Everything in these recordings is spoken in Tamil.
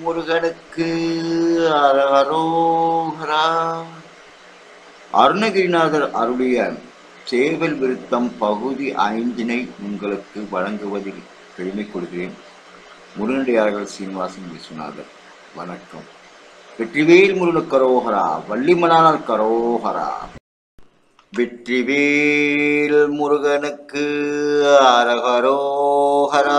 முருகனுக்கு அரகரோகரா அருணகிரிநாதர் அருளிய சேவல் விருத்தம் பகுதி ஐந்தினை உங்களுக்கு வழங்குவதில் பெருமை கொள்கிறேன். முருகனடியார்கள் சீனிவாசன் விஸ்வநாதர் வணக்கம். வெற்றிவேல் முருகன் கரோகரா வள்ளிமணால் கரோகரா. வெற்றிவேல் முருகனுக்கு அரகரோகரா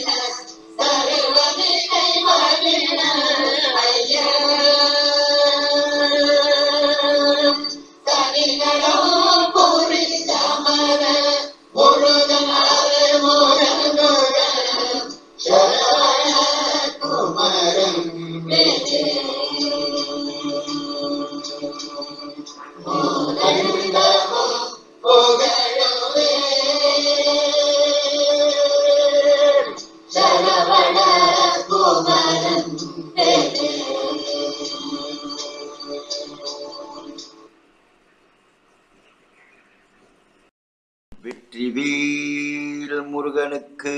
வெற்றிவேல் முருகனுக்கு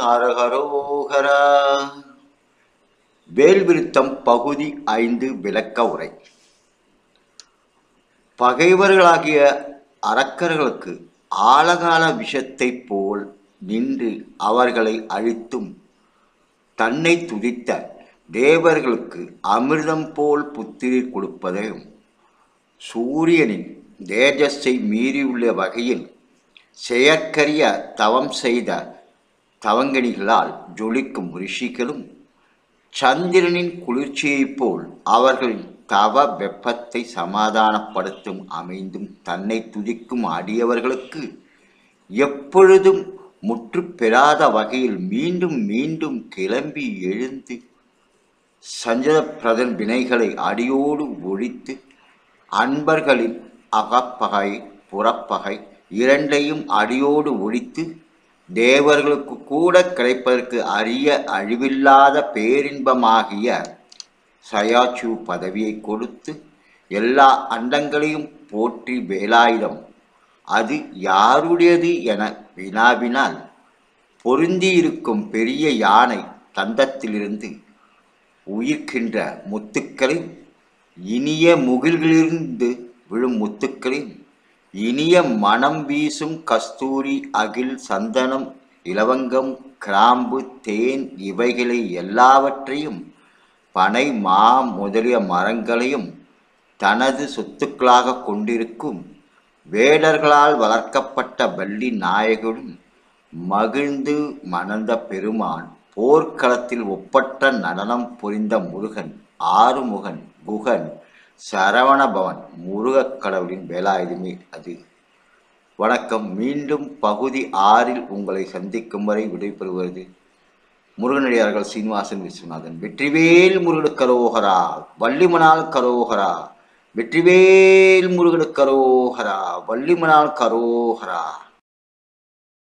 அரகரோகரா. வேல்விருத்தம் பகுதி ஐந்து விளக்க உரை. பகைவர்களாகிய அரக்கர்களுக்கு ஆழகால விஷத்தைப் போல் நின்று அவர்களை அழித்தும் தன்னை துதித்த தேவர்களுக்கு அமிர்தம் போல் புத்திரி கொடுப்பதையும் சூரியனின் தேஜஸை மீறியுள்ள வகையில் செயற்கரிய தவம் செய்த தவங்கணிகளால் ஜொலிக்கும் ரிஷிகளும் சந்திரனின் குளிர்ச்சியைப் போல் அவர்களின் தவ வெப்பத்தை சமாதானப்படுத்தும் அமைந்தும் தன்னை துதிக்கும் அடியவர்களுக்கு எப்பொழுதும் முற்று பெறாத வகையில் மீண்டும் மீண்டும் கிளம்பி எழுந்து சஞ்சதப்பிரதன் வினைகளை அடியோடு ஒழித்து அன்பர்களின் அகப்பகை புறப்பகை இரண்டையும் அடியோடு ஒழித்து தேவர்களுக்கு கூட கிடைப்பதற்கு அரிய அழிவில்லாத பேரின்பமாகிய சயாச்சு பதவியை கொடுத்து எல்லா அண்டங்களையும் போற்றி வேலாயுதம். அது யாருடையது என வினாவினால் பொருந்தியிருக்கும் பெரிய யானை தந்தத்திலிருந்து உயிர்க்கின்ற முத்துக்களின் இனிய முகில்களிலிருந்து விழும் முத்துக்களையும் இனிய மனம் வீசும் கஸ்தூரி அகில் சந்தனம் இலவங்கம் கிராம்பு தேன் இவைகளை எல்லாவற்றையும் பனை மா முதலிய மரங்களையும் தனது சொத்துக்களாக கொண்டிருக்கும் வேடர்களால் வளர்க்கப்பட்ட வள்ளி நாயகனும் மகிழ்ந்து மணந்த பெருமான் போர்க்களத்தில் ஒப்பற்ற நடனம் புரிந்த முருகன் ஆறுமுகன் குகன் சரவண பவன் முருகக் கடவுளின் வேலாயுதமே அது. வணக்கம். மீண்டும் பகுதி ஆறில் உங்களை சந்திக்கும் வரை விடைபெறுவது முருகனடியார்கள் சீனிவாசன் விஸ்வநாதன். வெற்றிவேல் முருகனு கரோகரா வள்ளிமனால் கரோகரா. வெற்றிவேல் முருகனு கரோகரா வள்ளிமனால் கரோகரா.